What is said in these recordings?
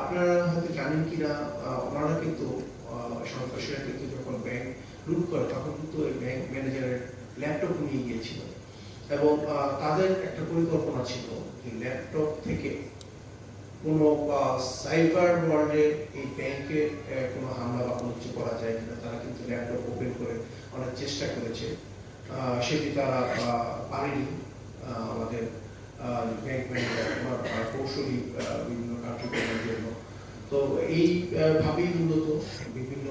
আপনারা হয়তো জানেন কিনা ওনারা কিন্তু সন্ত্রাসীরা কিন্তু যখন ব্যাংক লুট করে, তখন কিন্তু ওই ব্যাংক ম্যানেজারের ল্যাপটপ নিয়ে গিয়েছিল। এবং তাদের একটা পরিকল্পনা ছিল যে ল্যাপটপ থেকে কোনো সাইবার ওয়ার্ল্ডে এই ব্যাংকে কোনো হামলা বা কোনো কিছু করা যায় কিনা, তারা কিন্তু ল্যাপটপ ওপেন করে অনেক চেষ্টা করেছে। সেটি তারা পারেনি। আমাদের ব্যাংক ম্যানেজার কৌশলী বিভিন্ন কার্যক্রমের জন্য এই ভাবেই মূলত বিভিন্ন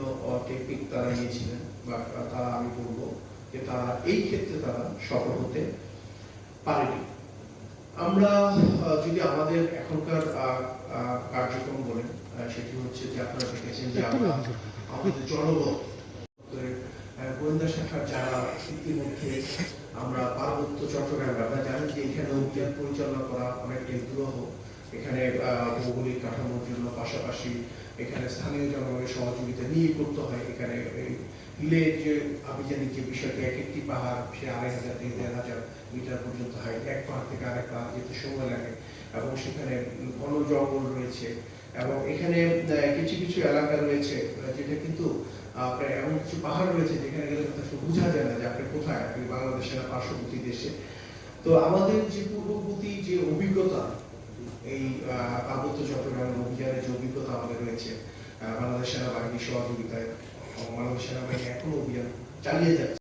টেকনিক তারা নিয়েছিলেন বা তারা আমি বলব যে তারা এই ক্ষেত্রে তারা সফল হতে পারেনি। আমরা যদি আমাদের এখনকার কার্যক্রম বলেন সেটি হচ্ছে যে আপনারা দেখেছেন যে আমাদের আহ, গোয়েন্দা শাখার যারা ইতিমধ্যে আমরা পার্বত্য চট্টগ্রামে আপনারা জানেন যে এখানে অভিযান পরিচালনা করা অনেকটাই দুরূহ। এখানে ভৌগোলিক কাঠামোর জন্য পাশাপাশি এখানে স্থানীয় জনগণের সহযোগিতা নিয়ে করতে হয়। এখানে হিলের যে আভিযানিক যে বিষয়টি, এক একটি পাহাড়, সে আড়াই হাজার থেকে দেড় হাজার মিটার পর্যন্ত হয় এক পাহাড় থেকে আরেক পাহাড় যেতে সময় লাগে এবং সেখানে ঘন জঙ্গল রয়েছে এবং এখানে কিছু কিছু এলাকা রয়েছে যেটা কিন্তু আপনার এমন কিছু পাহাড় রয়েছে যেখানে গেলে বোঝা যায় না যে আপনি কোথায়, আপনি বাংলাদেশের পার্শ্ববর্তী দেশে। তো আমাদের যে পূর্ববর্তী যে অভিজ্ঞতা, এই পার্বত্য চট্টগ্রামের অভিযানের যে আহ, বাংলাদেশ সেনাবাহিনীর সহযোগিতায় বাংলাদেশ সেনাবাহিনী এখনও অভিযান চালিয়ে যাচ্ছে।